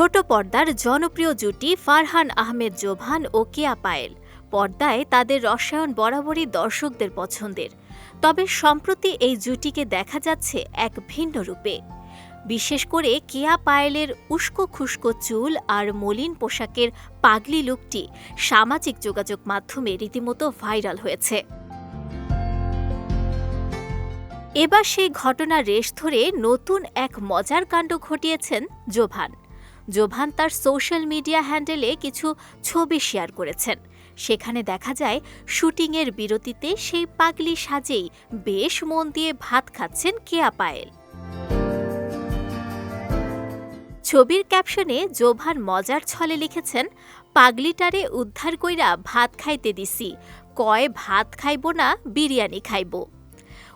ছোট পর্দার জনপ্রিয় জুটি ফারহান আহমেদ জোভান ও কেয়া পায়েল। পর্দায় তাদের রসায়ন বরাবরই দর্শকদের পছন্দের। তবে সম্প্রতি এই জুটিকে দেখা যাচ্ছে এক ভিন্ন রূপে। বিশেষ করে কেয়া পায়েলের উস্কো খুস্কো চুল আর মলিন পোশাকের পাগলি লুকটি সামাজিক যোগাযোগ মাধ্যমে রীতিমতো ভাইরাল হয়েছে। এবার সেই ঘটনার রেশ ধরে নতুন এক মজার কাণ্ড ঘটিয়েছেন জোভান। জোভান তার সোশ্যাল মিডিয়া হ্যান্ডেলে কিছু ছবি শেয়ার করেছেন। সেখানে দেখা যায়, শুটিংয়ের বিরতিতে সেই পাগলি সাজেই বেশ মন দিয়ে ভাত খাচ্ছেন কেয়া পায়েল। ছবির ক্যাপশনে জোভান মজার ছলে লিখেছেন, পাগলিটারে উদ্ধার কইরা ভাত খাইতে দিছি, কয় ভাত খাইব না বিরিয়ানি খাইব।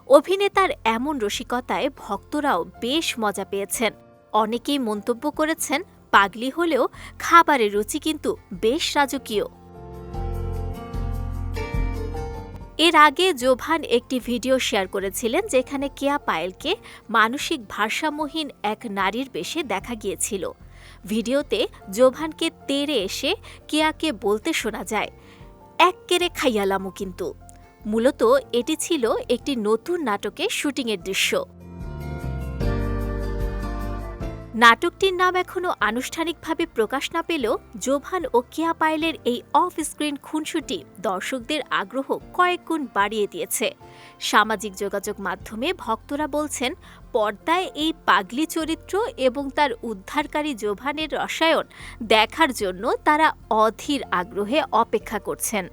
অভিনেতার এমন রসিকতায় ভক্তরাও বেশ মজা পেয়েছেন। অনেকেই মন্তব্য করেছেন পাগলি হলেও খাবারের রুচি কিন্তু বেশ রাজকীয়। এর আগে জোভান একটি ভিডিও শেয়ার করেছিলেন যেখানে কেয়া পায়েলকে মানসিক ভারসাম্যহীন এক নারীর বেশে দেখা গিয়েছিল। ভিডিওতে জোভানকে তেড়ে এসে কেয়াকে বলতে শোনা যায়, এক কেড়ে খাইয়ালামু কিন্তু। মূলত এটি ছিল একটি নতুন নাটকের শুটিংয়ের দৃশ্য। নাটকটির নাম এখনও আনুষ্ঠানিকভাবে প্রকাশ না পেলেও জোভান ও কেয়া পায়েলের এই অফ স্ক্রিন খুনসুটি দর্শকদের আগ্রহ কয়েক গুণ বাড়িয়ে দিয়েছে। সামাজিক যোগাযোগ মাধ্যমে ভক্তরা বলছেন, পর্দায় এই পাগলি চরিত্র এবং তার উদ্ধারকারী জোভানের রসায়ন দেখার জন্য তারা অধীর আগ্রহে অপেক্ষা করছেন।